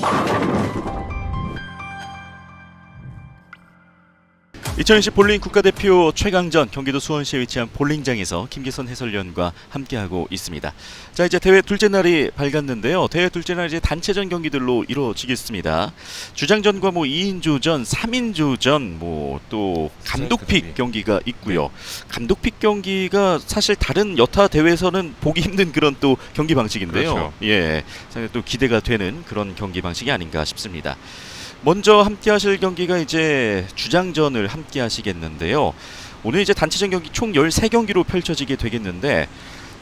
Bye. (2020) 볼링 국가대표 최강전 경기도 수원시에 위치한 볼링장에서 김기선 해설위원과 함께하고 있습니다. 자 이제 대회 둘째 날이 밝았는데요. 대회 둘째 날 이제 단체전 경기들로 이루어지겠습니다. 주장전과 뭐 2인조전, 3인조전, 뭐 또 감독픽 경기. 경기가 있고요. 감독픽 경기가 사실 다른 여타 대회에서는 보기 힘든 그런 또 경기 방식인데요. 그렇죠. 예, 상당히 또 기대가 되는 그런 경기 방식이 아닌가 싶습니다. 먼저 함께 하실 경기가 이제 주장전을 함께 하시겠는데요. 오늘 이제 단체전 경기 총 13경기로 펼쳐지게 되겠는데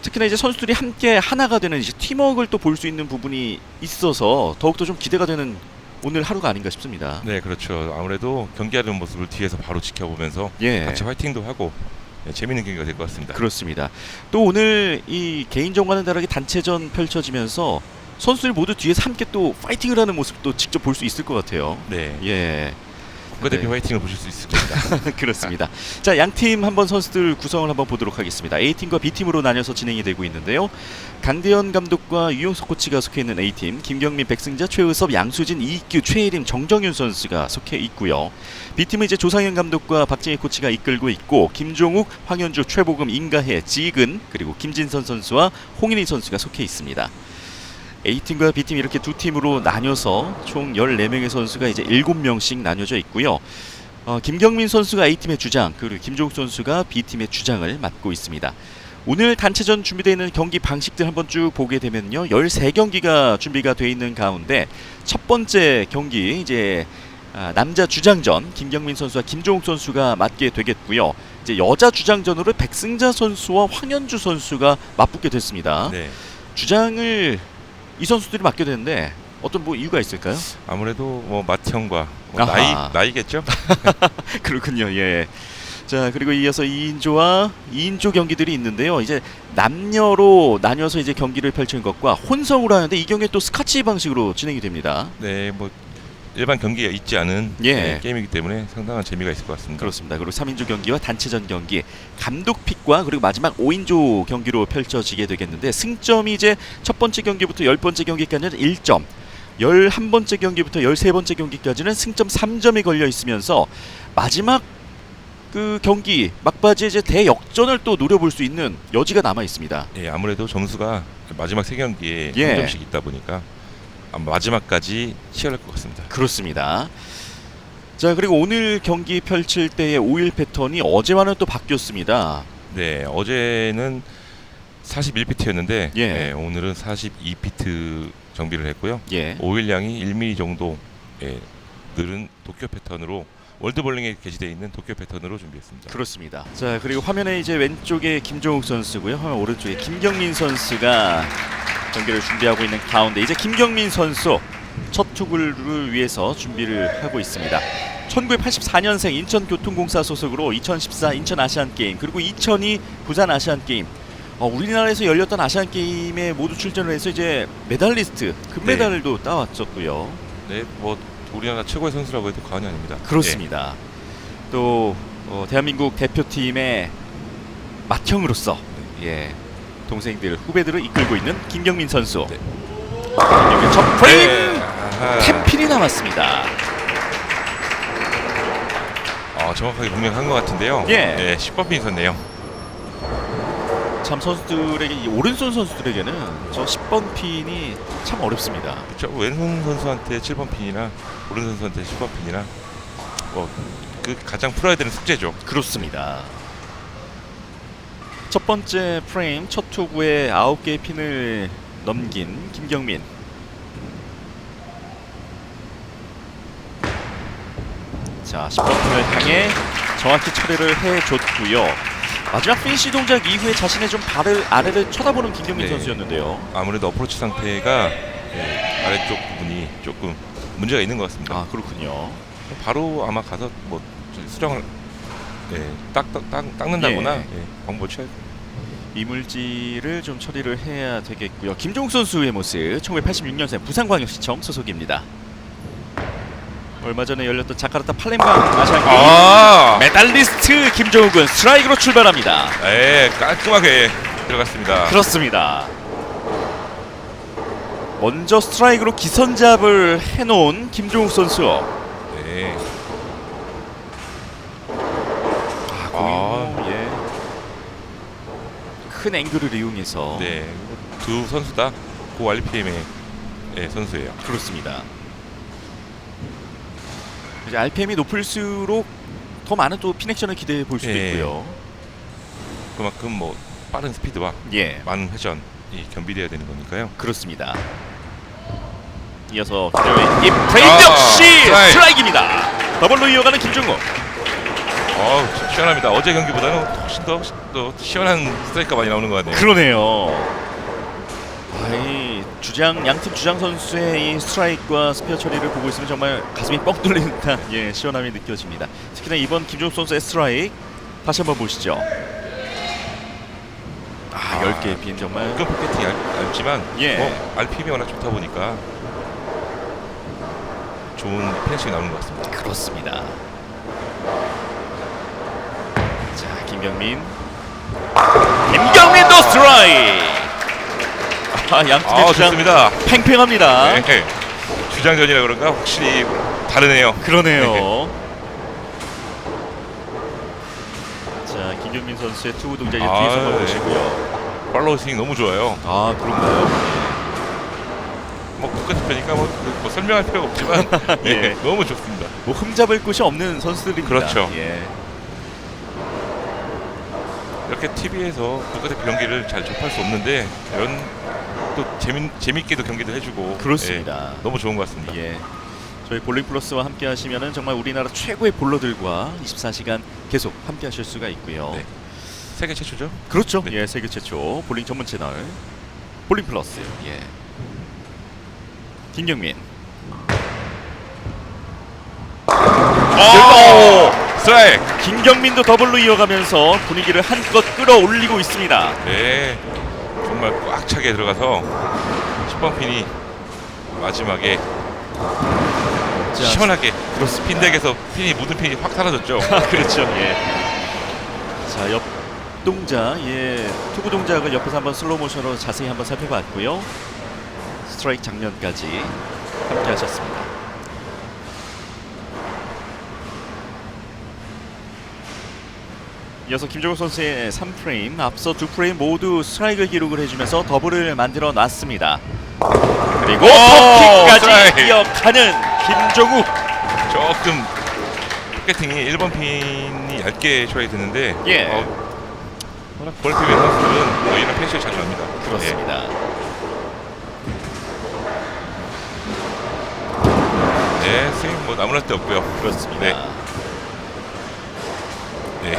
특히나 이제 선수들이 함께 하나가 되는 이제 팀워크를 또 볼 수 있는 부분이 있어서 더욱더 좀 기대가 되는 오늘 하루가 아닌가 싶습니다. 네, 그렇죠. 아무래도 경기하는 모습을 뒤에서 바로 지켜보면서 예. 같이 화이팅도 하고 네, 재밌는 경기가 될 것 같습니다. 그렇습니다. 또 오늘 이 개인전과는 다르게 단체전 펼쳐지면서 선수들 모두 뒤에서 함께 또 파이팅을 하는 모습도 직접 볼 수 있을 것 같아요. 네, 예. 국가대표 네. 화이팅을 보실 수 있을 겁니다. 그렇습니다. 자, 양 팀 한번 선수들 구성을 한번 보도록 하겠습니다. A팀과 B팀으로 나뉘어서 진행이 되고 있는데요. 강대현 감독과 유용석 코치가 속해 있는 A팀, 김경민, 백승자, 최의섭, 양수진, 이익규, 최혜림, 정정윤 선수가 속해 있고요. B팀은 이제 조상현 감독과 박진희 코치가 이끌고 있고 김종욱, 황현주, 최보금, 임가혜, 지근 그리고 김진선 선수와 홍인희 선수가 속해 있습니다. A팀과 B팀 이렇게 두 팀으로 나뉘어서 총 14명의 선수가 이제 7명씩 나뉘어져 있고요. 어, 김경민 선수가 A팀의 주장, 그리고 김종욱 선수가 B팀의 주장을 맡고 있습니다. 오늘 단체전 준비되어 있는 경기 방식들 한번 쭉 보게 되면요. 13경기가 준비가 되어 있는 가운데 첫 번째 경기 이제 아, 남자 주장전 김경민 선수와 김종욱 선수가 맞게 되겠고요. 이제 여자 주장전으로 백승자 선수와 황현주 선수가 맞붙게 됐습니다. 네, 주장을 이 선수들이 맡게 되는데 어떤 뭐 이유가 있을까요? 아무래도 뭐 맏형과 뭐 아하. 나이 나이겠죠. 그렇군요. 예. 자 그리고 이어서 2인조와 2인조 경기들이 있는데요. 이제 남녀로 나뉘어서 이제 경기를 펼치는 것과 혼성으로 하는데 이 경기 또 스카치 방식으로 진행이 됩니다. 네, 뭐 일반 경기가 있지 않은 예. 네, 게임이기 때문에 상당한 재미가 있을 것 같습니다. 그렇습니다. 그리고 3인조 경기와 단체전 경기, 감독 픽과 그리고 마지막 5인조 경기로 펼쳐지게 되겠는데 승점이 이제 첫 번째 경기부터 열 번째 경기까지는 1점, 11번째 경기부터 13번째 경기까지는 승점 3점이 걸려 있으면서 마지막 그 경기 막바지에 이제 대역전을 또 노려볼 수 있는 여지가 남아 있습니다. 예, 아무래도 점수가 마지막 세 경기에 예. 한 점씩 있다 보니까 아 마 마지막까지 치열할 것 같습니다. 그렇습니다. 자 그리고 오늘 경기 펼칠 때의 5일 패턴이 어제와는 또 바뀌었습니다. 네, 어제는 41피트였는데 예. 오늘은 42피트 정비를 했고요. 예. 오일량이 1mm 정도 예, 늘은 도쿄 패턴으로 월드볼링에 게시되어 있는 도쿄 패턴으로 준비했습니다. 그렇습니다. 자 그리고 화면에 이제 왼쪽에 김종욱 선수고요. 화면 오른쪽에 김경민 선수가 경기를 준비하고 있는 가운데 이제 김경민 선수 첫 투구를 위해서 준비를 하고 있습니다. 1984년생 인천교통공사 소속으로 2014 인천 아시안 게임 그리고 2002 부산 아시안 게임 어, 우리나라에서 열렸던 아시안 게임에 모두 출전을 해서 이제 메달리스트 금메달도 따왔었고요. 네, 뭐 우리나라 최고의 선수라고 해도 과언이 아닙니다. 그렇습니다. 또 어, 대한민국 대표팀의 맏형으로서 예 동생들 후배들을 이끌고 있는 김경민 선수. 네. 김경민 첫 예. 프레임 네. 템핀이 남았습니다. 어, 정확하게 분명한 것 같은데요. 예. 네, 10번 핀 섰네요. 참 선수들에게 이 오른손 선수들에게는 저 10번 핀이 참 어렵습니다. 그렇죠. 왼손 선수한테 7번 핀이나 오른손 선수한테 10번 핀이나 뭐 그 가장 풀어야 되는 숙제죠. 그렇습니다. 첫 번째 프레임 첫 투구에 9개의 핀을 넘긴 김경민. 자, 10번 핀을 향해 정확히 처리를 해줬고요. 마지막 피니시 동작 이후에 자신의 좀 발을 아래를 쳐다보는 김경민 네. 선수였는데요. 아무래도 어프로치 상태가 예, 아래쪽 부분이 조금 문제가 있는 것 같습니다. 아 그렇군요. 바로 아마 가서 뭐 수정을 예, 딱, 딱, 딱, 닦는다거나 예. 예, 방법을 취할 이물질을 좀 처리를 해야 되겠고요. 김종욱 선수의 모습 1986년생 부산광역시청 소속입니다. 얼마 전에 열렸던 자카르타 팔렘방 아시안 게임 아, 메달리스트 김종욱은 스트라이크로 출발합니다. 예, 깔끔하게 들어갔습니다. 그렇습니다. 먼저 스트라이크로 기선잡을 해놓은 김종욱 선수. 네. 아, 아. 거의 뭐, 예. 큰 앵글을 이용해서 네. 두 선수 다 고 RPM의 예, 선수예요. 그렇습니다. 이제 RPM이 높을수록 더 많은 또 핀액션을 기대해 볼 수도 예. 있고요. 그만큼 뭐 빠른 스피드와 예, 많은 회전이 겸비돼야 되는 거니까요. 그렇습니다. 이어서 기대의 이 프레임 아, 역시 스트라이크. 스트라이크입니다. 더블로 이어가는 김종욱. 어우 시- 시원합니다. 어제 경기보다는 훨씬 더, 시- 더 시원한 스트라이크가 많이 나오는 것 같네요. 그러네요. 아이 주장 양팀 주장 선수의 이 스트라이크와 스피어 처리를 보고 있으면 정말 가슴이 뻥 뚫리는 듯한 예 시원함이 느껴집니다. 특히나 이번 김종욱 선수의 스트라이크 다시 한번 보시죠. 아, 아, 10개의 빈 정말 가끔 포켓팅이 얇- 얇지만 예. 뭐 RPM이 워낙 좋다 보니까 좋은 피니싱이 나오는 것 같습니다. 그렇습니다. 자, 김경민. 김경민도 스트라이크. 아, 양팀의 아 주장 좋습니다. 팽팽합니다. 네. 주장전이라 그런가 확실히 다르네요. 그러네요. 자, 김경민 선수의 투구 동작 이제 아, 뒤에서 네. 보시고요. 팔로우 스윙 너무 좋아요. 아, 그런가요? 뭐 국가 대표니까 뭐, 그- 뭐 설명할 필요가 없지만 예. 네, 너무 좋습니다. 뭐 흠잡을 곳이 없는 선수들입니다. 그렇죠. 예. 이렇게 TV에서 국가대표 경기를 잘 접할 수 없는데 이런 또 재미 재밌게도 경기도 해주고 그렇습니다. 예, 너무 좋은 것 같습니다. 예. 저희 볼링 플러스와 함께 하시면은 정말 우리나라 최고의 볼러들과 24시간 계속 함께 하실 수가 있고요. 네. 세계 최초죠? 그렇죠. 네. 예, 세계 최초 볼링 전문 채널 볼링 플러스. 예. 김경민. 오! 스트라이크. 김경민도 더블로 이어가면서 분위기를 한껏 끌어올리고 있습니다. 네, 정말 꽉 차게 들어가서 10번 핀이 마지막에 자, 시원하게 그렇습니다. 핀덱에서 핀이 묻은 핀이 확 사라졌죠. 그렇죠. 예. 자, 옆 동작, 예, 투구 동작을 옆에서 한번 슬로우 모션으로 자세히 한번 살펴봤고요. 스트라이크 장면까지 함께 하셨습니다. 이어서 김종욱 선수의 3프레임, 앞서 두 프레임 모두 스트라이크 기록을 해주면서 더블을 만들어 놨습니다. 그리고 오, 터킥까지. 이어가는 김종욱. 조금 포켓팅이 1번 핀이 얇게 처리 됐는데 예. 어, 볼피비 선수들은 뭐 이런 펜시를 자주 합니다. 그렇습니다. 네, 네 스윙 뭐 나무랄 데 없고요. 그렇습니다. 네.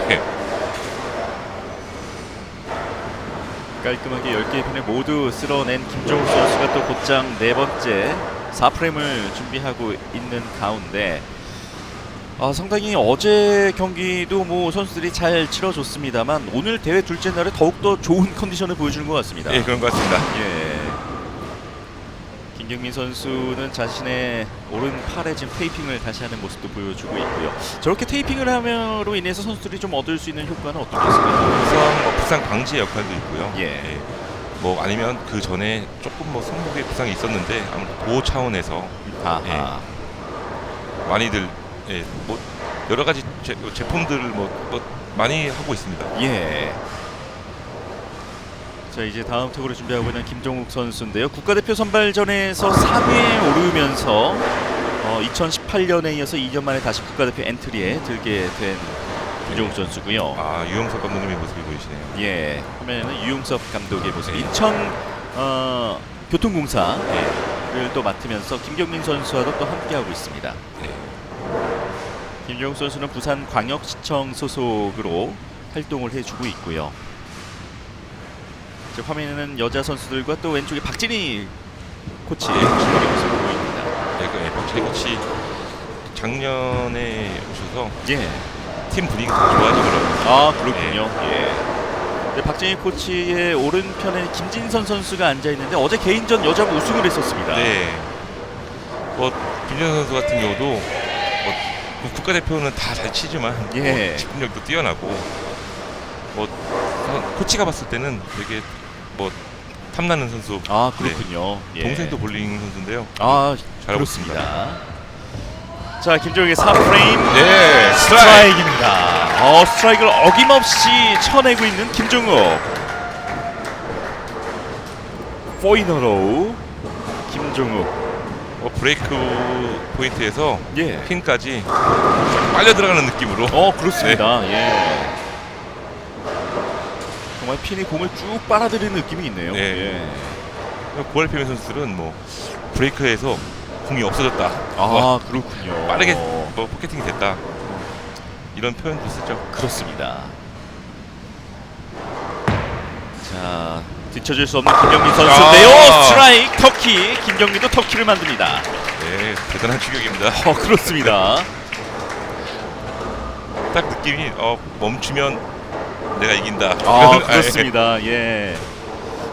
네. 깔끔하게 10개의 핀을 모두 쓸어낸 김종욱 선수가 또 곧장 네 번째 4프레임을 준비하고 있는 가운데 아, 상당히 어제 경기도 뭐 선수들이 잘 치러줬습니다만 오늘 대회 둘째 날에 더욱더 좋은 컨디션을 보여주는 것 같습니다. 예, 그런 것 같습니다. 예. 김경민 선수는 자신의 오른 팔에 지금 테이핑을 다시 하는 모습도 보여주고 있고요. 저렇게 테이핑을 함으로 인해서 선수들이 좀 얻을 수 있는 효과는 어떤 게 있을까요? 부상, 뭐 부상 방지 역할도 있고요. 예. 뭐 아니면 그 전에 조금 뭐 손목에 부상이 있었는데 아무래도 보호 차원에서 아하. 많이들 예, 뭐 여러 가지 제, 제품들을 뭐, 뭐 많이 하고 있습니다. 예. 자 이제 다음 투구를 준비하고 있는 김종욱 선수인데요. 국가대표 선발전에서 3위에 오르면서 어, 2018년에 이어서 2년 만에 다시 국가대표 엔트리에 들게 된 김종욱 선수고요. 아 유영석 감독님의 모습이 보이시네요. 예, 화면에는 유용섭 감독의 모습. 네. 인천 어, 교통공사를 또 맡으면서 김경민 선수와도 또 함께하고 있습니다. 네. 김종욱 선수는 부산 광역시청 소속으로 활동을 해주고 있고요. 이제 화면에는 여자 선수들과 또 왼쪽에 박진희 코치의 네. 모습을 보입니다. 네, 그 예, 박찬희 코치 작년에 오셔서 예. 팀 분위기가 더 좋아지더라고요. 아 그렇군요. 예. 네, 박진희 코치의 오른편에 김진선 선수가 앉아 있는데 어제 개인전 여자부 우승을 했었습니다. 네. 뭐 김현 선수 같은 경우도 뭐 국가대표는 다 잘 치지만 예. 뭐 집중력도 뛰어나고 뭐 선- 코치가 봤을 때는 되게 뭐 탐나는 선수. 아 그렇군요. 예. 동생도 볼링 선수인데요. 아 잘하고 그렇습니다. 자 김종욱의 3프레임 네, 스트라이크. 스트라이크 입니다. 어 스트라이크를 어김없이 쳐내고 있는 김종욱. 포이너로 김종욱. 어, 브레이크 포인트에서 예. 핀까지 빨려 들어가는 느낌으로. 어 그렇습니다. 예. 정말 핀이 공을 쭉 빨아들이는 느낌이 있네요. 네. 예. 고알피메 선수들은 뭐 브레이크에서 공이 없어졌다. 아뭐 그렇군요. 빠르게 뭐 포켓팅이 됐다. 이런 표현도 쓰죠. 그렇습니다. 자 뒤쳐질 수 없는 김경민 선수인데요. 아. 스트라이크 터키 김경민도 터키를 만듭니다. 네, 대단한 추격입니다. 어 그렇습니다. 딱 느낌이 어 멈추면 내가 이긴다. 아 이런- 그렇습니다. 예.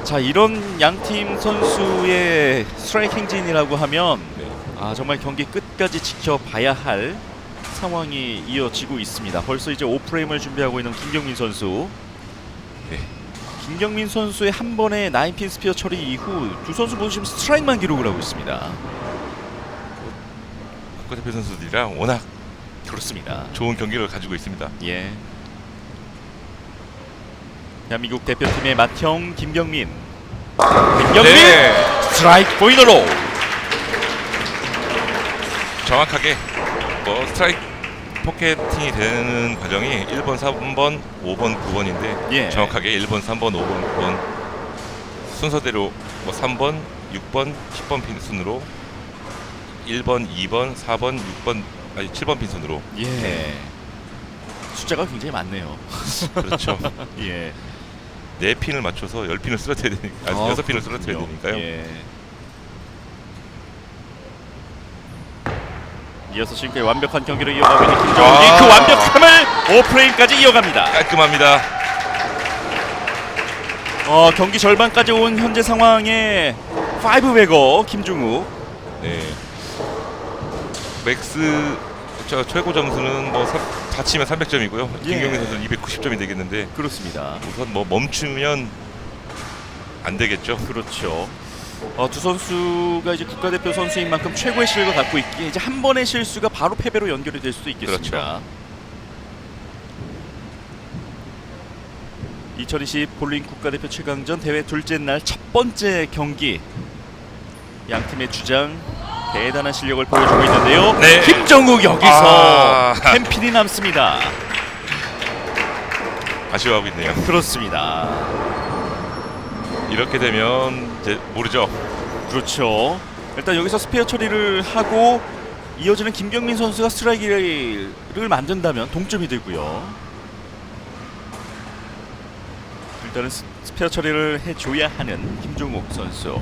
자 이런 양팀 선수의 스트라이크 행진이라고 하면 네. 아 정말 경기 끝까지 지켜봐야 할 상황이 이어지고 있습니다. 벌써 이제 5프레임을 준비하고 있는 김경민 선수. 네. 김경민 선수의 한 번의 나인핀 스피어 처리 이후 두 선수 모두 지금 스트라이크만 기록을 하고 있습니다. 국가대표 선수들이랑 워낙 그렇습니다. 좋은 경기를 가지고 있습니다. 예. 대한민국 대표팀의 맏형 김경민. 김경민 네. 스트라이크 포인터로. 정확하게 뭐 스트라이크 포켓팅이 되는 과정이 1번, 3번, 5번, 9번인데 예. 정확하게 1번, 3번, 5번, 9번 순서대로 뭐 3번, 6번, 10번 핀 순으로 1번, 2번, 4번, 6번, 아니 7번 핀 순으로 예. 숫자가 굉장히 많네요. 그렇죠. 예. 네 핀을 맞춰서 10핀을 쓰러뜨려야 되니까 아, 아, 6핀을 쓰러뜨려야 그렇군요. 되니까요. 예. 이어서 지금까지 완벽한 경기를 이어가고 있는 김정욱이 아. 그 완벽함을 5프레임까지 이어갑니다. 깔끔합니다. 어, 경기 절반까지 온 현재 상황에 5베거 김중욱. 네. 맥스 저 최고 점수는 뭐 사, 다치면 300점이고요. 예. 김경민 선수는 290점이 되겠는데 그렇습니다. 우선 뭐 멈추면 안 되겠죠. 그렇죠. 어, 두 선수가 이제 국가대표 선수인 만큼 최고의 실력을 갖고 있기에 이제 한 번의 실수가 바로 패배로 연결이 될 수도 있겠습니다. 그렇죠. 2020 볼링 국가대표 최강전 대회 둘째 날 첫 번째 경기 양 팀의 주장 대단한 실력을 보여주고 있는데요. 네. 김정욱 여기서 아. 템핀이 남습니다. 아쉬워하고 있네요. 그렇습니다. 이렇게 되면 이제 모르죠. 그렇죠. 일단 여기서 스페어 처리를 하고 이어지는 김경민 선수가 스트라이크를 만든다면 동점이 되고요. 일단은 스- 스페어 처리를 해줘야 하는 김종욱 선수.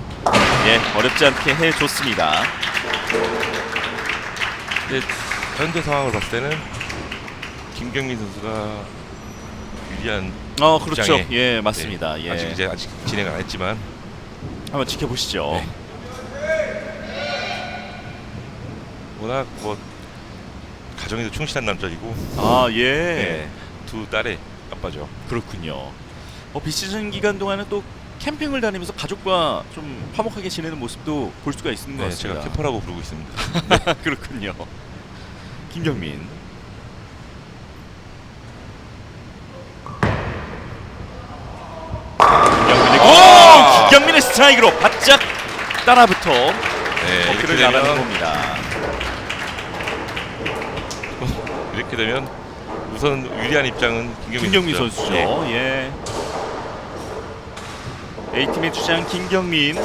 예, 어렵지 않게 해줬습니다. 근데 현재 상황을 봤을 때는 김경민 선수가 유리한 어, 그렇죠. 입장에, 예, 맞습니다. 네, 예, 아직 이제 아직 진행 안 했지만 한번 지켜보시죠. 네. 워낙 뭐 가정에도 충실한 남자이고 아, 예. 네. 두 딸의 아빠죠. 그렇군요. 어, 비시즌 기간 동안은 또 캠핑을 다니면서 가족과 좀 화목하게 지내는 모습도 볼 수가 있는 것 네, 같습니다. 제가 캠퍼라고 부르고 있습니다. 그렇군요. 김경민. 김경민의 아! 오! 김경민의 스트라이크로 바짝 따라붙어 네, 이렇게 나가는 되면 겁니다. 이렇게 되면 우선 유리한 입장은 김경민, 김경민 선수죠. 선수죠. 네. 예. A팀의 주장 김경민.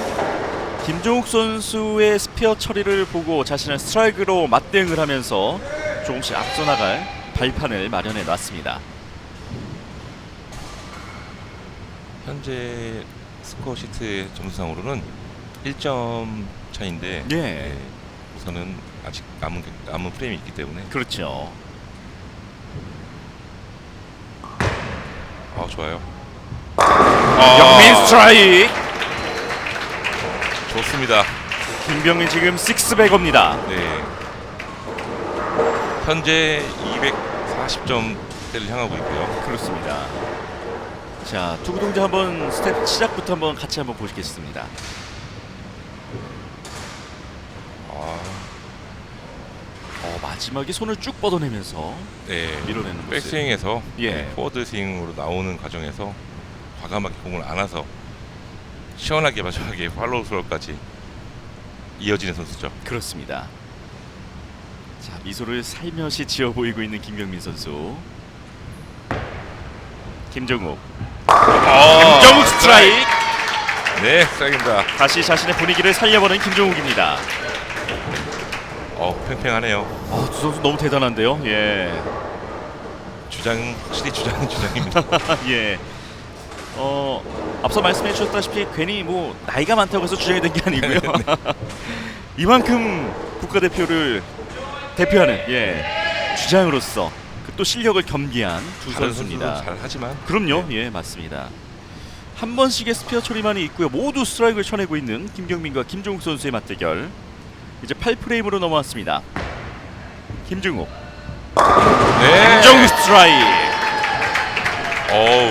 김종욱 선수의 스페어 처리를 보고 자신의 스트라이크로 맞대응을 하면서 조금씩 앞서 나갈 발판을 마련해 놨습니다. 현재 스코어 시트의 점수상으로는 1점 차인데 예. 네, 우선은 아직 남은 게- 남은 프레임이 있기 때문에 그렇죠. 아 좋아요. 경민 스트라이크. 좋습니다. 김경민 지금 6백업니다. 네. 현재 240점대를 향하고 있고요. 그렇습니다. 자 투구 동작 한번 스텝 시작부터 한번 같이 한번 보시겠습니다. 아, 어, 마지막에 손을 쭉 뻗어내면서 네. 밀어내는 모습. 백스윙에서 예. 네, 포워드 스윙으로 나오는 과정에서 과감하게 공을 안아서 시원하게 마지막에 팔로우 스로까지 이어지는 선수죠. 그렇습니다. 자 미소를 살며시 지어 보이고 있는 김경민 선수. 김정욱. 어, 김정욱 스트라이크. 네, 스트라이크입니다. 다시 자신의 분위기를 살려보는 김정욱입니다. 어, 팽팽하네요. 아, 두 선수 너무 대단한데요. 예. 주장 확실히 주장은 주장입니다. 예. 어 앞서 말씀해 주셨다시피 괜히 뭐 나이가 많다고 해서 주장이 된 게 아니고요. 이만큼 국가대표를 대표하는 예 주장으로서 그 또 실력을 겸비한 두 다른 선수입니다. 선수도 잘 하지만 그럼요, 예 맞습니다. 한 번씩의 스피어 처리만이 있고요. 모두 스트라이크를 쳐내고 있는 김경민과 김종욱 선수의 맞대결. 이제 8프레임으로 넘어왔습니다. 김종욱, 네. 김종욱 스트라이크. 어우,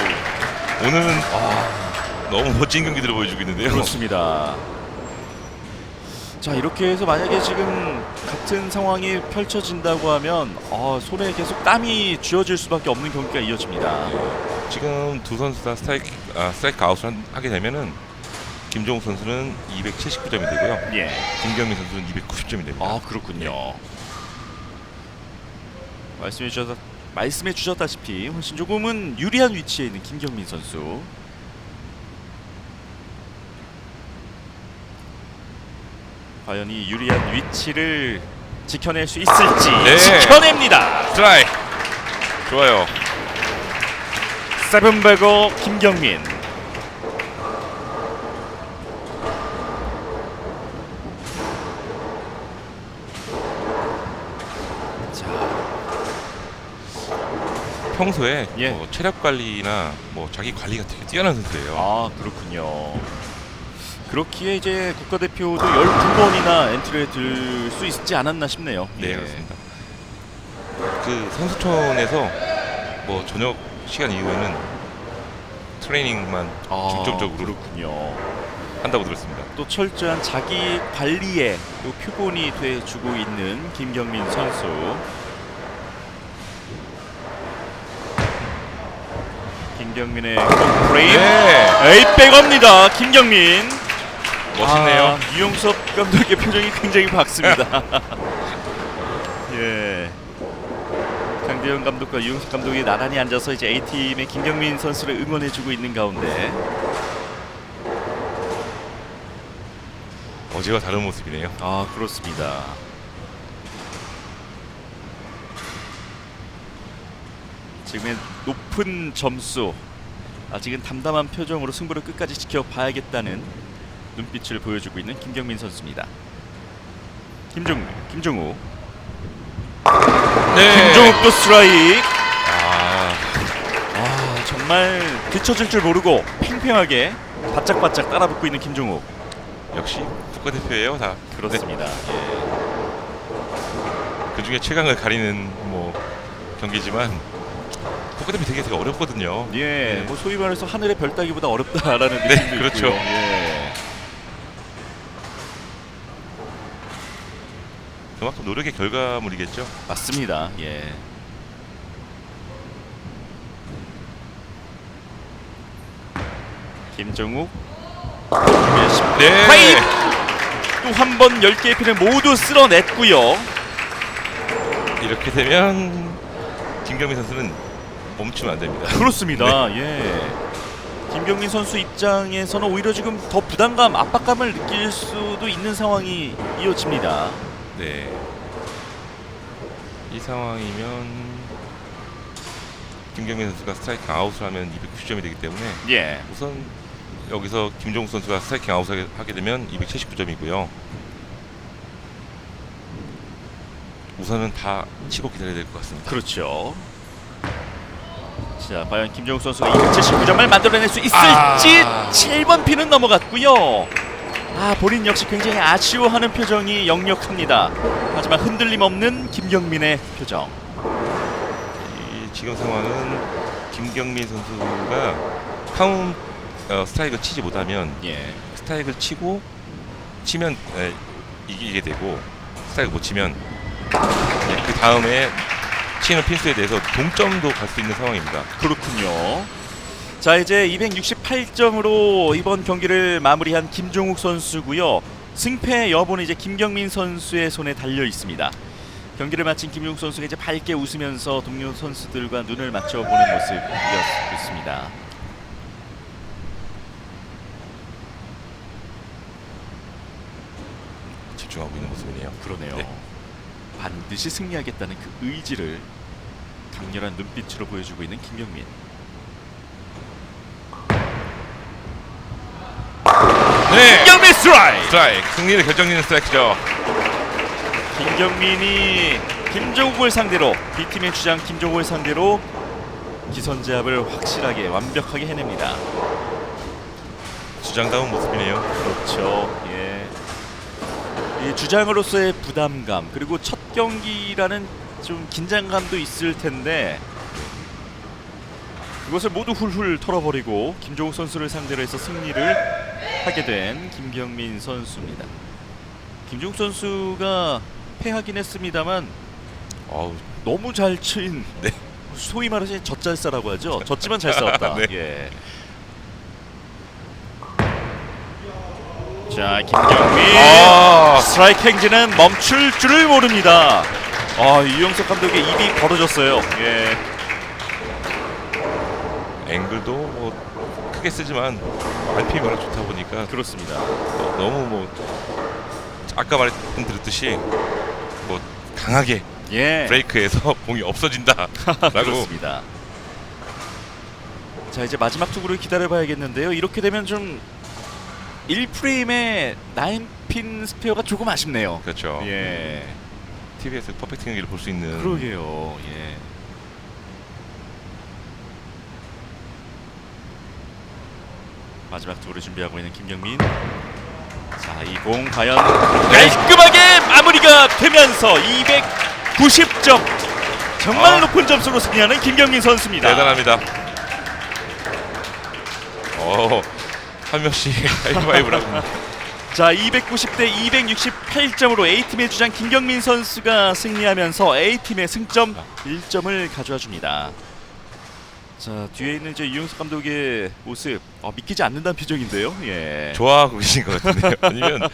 오늘은 아, 너무 멋진 경기들을 보여주고 있는데요. 그렇습니다. 자 이렇게 해서 만약에 지금 같은 상황이 펼쳐진다고 하면 아, 손에 계속 땀이 쥐어질 수밖에 없는 경기가 이어집니다. 지금 두 선수 다 스트라이크, 아, 스트라이크 아웃을 한- 하게 되면은 김종욱 선수는 279점이 되고요. 예. 김경민 선수는 290점이 됩니다. 아 그렇군요. 말씀해 주셨다 말씀해 주셨다시피 훨씬 조금은 유리한 위치에 있는 김경민 선수. 과연 이 유리한 위치를 지켜낼 수 있을지 네. 지켜냅니다. 스트라이크 좋아요. 세븐베거 김경민. 자, 평소에 예. 뭐 체력 관리나 뭐 자기 관리가 되게 뛰어난 선수예요. 아 그렇군요. 그렇기에 이제 국가대표도 12번이나 엔트리에 들 수 있지 않았나 싶네요. 네 예. 그렇습니다. 그 선수촌에서 뭐 저녁 시간 이후에는 트레이닝만 아, 중점적으로 그렇군요. 한다고 들었습니다. 또 철저한 자기 관리에 또 표본이 돼주고 있는 김경민 선수. 김경민의 프레임 네, 에이 백업니다. 김경민. 멋있네요. 아, 유용섭 감독의 표정이 굉장히 밝습니다. 예. 강대현 감독과 유용섭 감독이 나란히 앉아서 이제 A팀의 김경민 선수를 응원해주고 있는 가운데 어제와 다른 모습이네요. 아 그렇습니다. 지금의 높은 점수 아직은 담담한 표정으로 승부를 끝까지 지켜봐야겠다는 눈빛을 보여주고 있는 김경민 선수입니다. 김종우, 김종우, 네. 김종욱도 스트라이크. 아, 아 정말 뒤처질 줄 모르고 팽팽하게 바짝바짝 따라붙고 있는 김종욱. 역시 국가대표예요 다. 그렇습니다. 그 중에 최강을 가리는 뭐 경기지만 국가대표 되게 되게 어렵거든요. 예, 네. 뭐 소위 말해서 하늘의 별 따기보다 어렵다라는 네, 느낌도 그렇죠. 있고요. 예. 그만큼 노력의 결과물이겠죠. 맞습니다. 예. 김정욱 네. 파이브! 또한 번 10개의 핀을 모두 쓸어냈고요. 이렇게 되면 김경민 선수는 멈추면 안 됩니다. 그렇습니다. 네. 예. 김경민 선수 입장에서는 오히려 지금 더 부담감, 압박감을 느낄 수도 있는 상황이 이어집니다. 네. 이 상황이면 김경민 선수가 스트라이킹 아웃을 하면 290점이 되기 때문에 예. 우선 여기서 김종국 선수가 스트라이킹 아웃을 하게 되면 279점이고요. 우선은 다 치고 기다려야 될 것 같습니다. 그렇죠. 자, 과연 김정욱 선수가 279점을 만들어낼 수 있을지 아. 7번 피는 넘어갔고요. 아, 본인 역시 굉장히 아쉬워하는 표정이 역력합니다. 하지만 흔들림 없는 김경민의 표정. 이 지금 상황은 김경민 선수가 카운 어, 스트라이크를 치지 못하면 예. 스트라이크를 치고 치면 에, 이기게 되고 스트라이크 못 치면 예, 그 다음에 치는 핀수에 대해서 동점도 갈 수 있는 상황입니다. 그렇군요. 자 이제 268점으로 이번 경기를 마무리한 김종욱 선수고요. 승패 여부는 이제 김경민 선수의 손에 달려 있습니다. 경기를 마친 김종욱 선수가 이제 밝게 웃으면서 동료 선수들과 눈을 맞춰보는 모습이었습니다. 집중하고 있는 모습이네요. 그러네요. 네. 반드시 승리하겠다는 그 의지를 강렬한 눈빛으로 보여주고 있는 김경민. 네. 김경민 스트라이크! 스트라이크 승리를 결정짓는 스트라이크죠. 김경민이 김종욱을 상대로 B팀의 주장 김종욱을 상대로 기선제압을 확실하게 완벽하게 해냅니다. 주장다운 모습이네요. 그렇죠. 예. 이 주장으로서의 부담감 그리고 첫 경기라는 좀 긴장감도 있을 텐데 그것을 모두 훌훌 털어버리고 김종욱 선수를 상대로 해서 승리를 하게 된 김경민 선수입니다. 김종욱 선수가 패하긴 했습니다만 어우, 너무 잘 친. 네. 소위 말해서 젖잘싸라고 하죠. 졌지만 잘 싸웠다. 네. 예. 자 김경민 아, 스트라이크 행진은 멈출 줄을 모릅니다. 아 이영석 감독의 입이 벌어졌어요. 예. 앵글도 뭐 크게 쓰지만 RPM이 워낙 좋다 보니까 그렇습니다. 어, 너무 뭐 아까 말씀드렸듯이 뭐 강하게 예. 브레이크에서 공이 없어진다라고 그렇습니다. 자 이제 마지막 투구를 기다려봐야겠는데요. 이렇게 되면 좀 1프레임의 나인핀 스페어가 조금 아쉽네요. 그렇죠. 예. TV에서 퍼펙트 경기를 볼 수 있는 그러게요. 예. 마지막 투구를 준비하고 있는 김경민. 자, 이 공 과연 깔끔하게 마무리가 되면서 290점. 정말 아. 높은 점수로 승리하는 김경민 선수입니다. 대단합니다. 어, 한 명씩 하이파이브라고. 자, 290대 268점으로 A팀의 주장 김경민 선수가 승리하면서 A팀의 승점 1점을 가져와 줍니다. 자, 뒤에 있는 이제 유영석 감독의 모습 어, 믿기지 않는다는 표정인데요. 예. 좋아하고 계신 것 같은데요. 아니면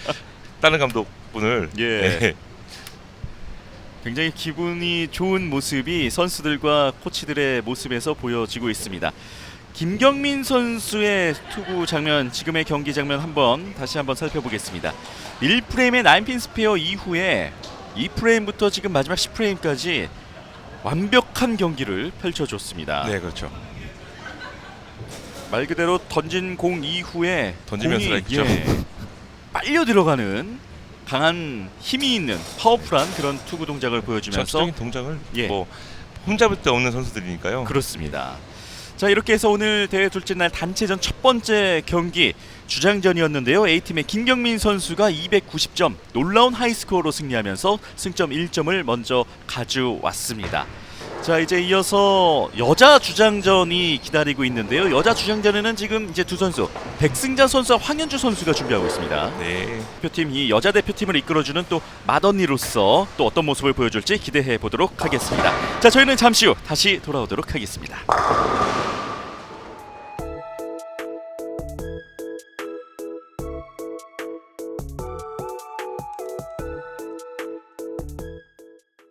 다른 감독분을 예. 네. 굉장히 기분이 좋은 모습이 선수들과 코치들의 모습에서 보여지고 있습니다. 김경민 선수의 투구 장면, 지금의 경기 장면 한번 다시 한번 살펴보겠습니다. 1프레임의 나인핀 스페어 이후에 2프레임부터 지금 마지막 10프레임까지 완벽한 경기를 펼쳐줬습니다. 네, 그렇죠. 말 그대로 던진 공 이후에 던지면 공이. 예, 빨려 들어가는 강한 힘이 있는 파워풀한 그런 투구 동작을 보여주면서 전적인 동작을 예. 뭐 홈잡을 데 없는 선수들이니까요. 그렇습니다. 자 이렇게 해서 오늘 대회 둘째 날 단체전 첫 번째 경기 주장전이었는데요. A팀의 김경민 선수가 290점 놀라운 하이스코어로 승리하면서 승점 1점을 먼저 가져왔습니다. 자 이제 이어서 여자 주장전이 기다리고 있는데요. 여자 주장전에는 지금 이제 두 선수 백승자 선수와 황현주 선수가 준비하고 있습니다. 네. 대표팀 이 여자 대표팀을 이끌어주는 또 맏언니로서 또 어떤 모습을 보여줄지 기대해 보도록 하겠습니다. 자 저희는 잠시 후 다시 돌아오도록 하겠습니다.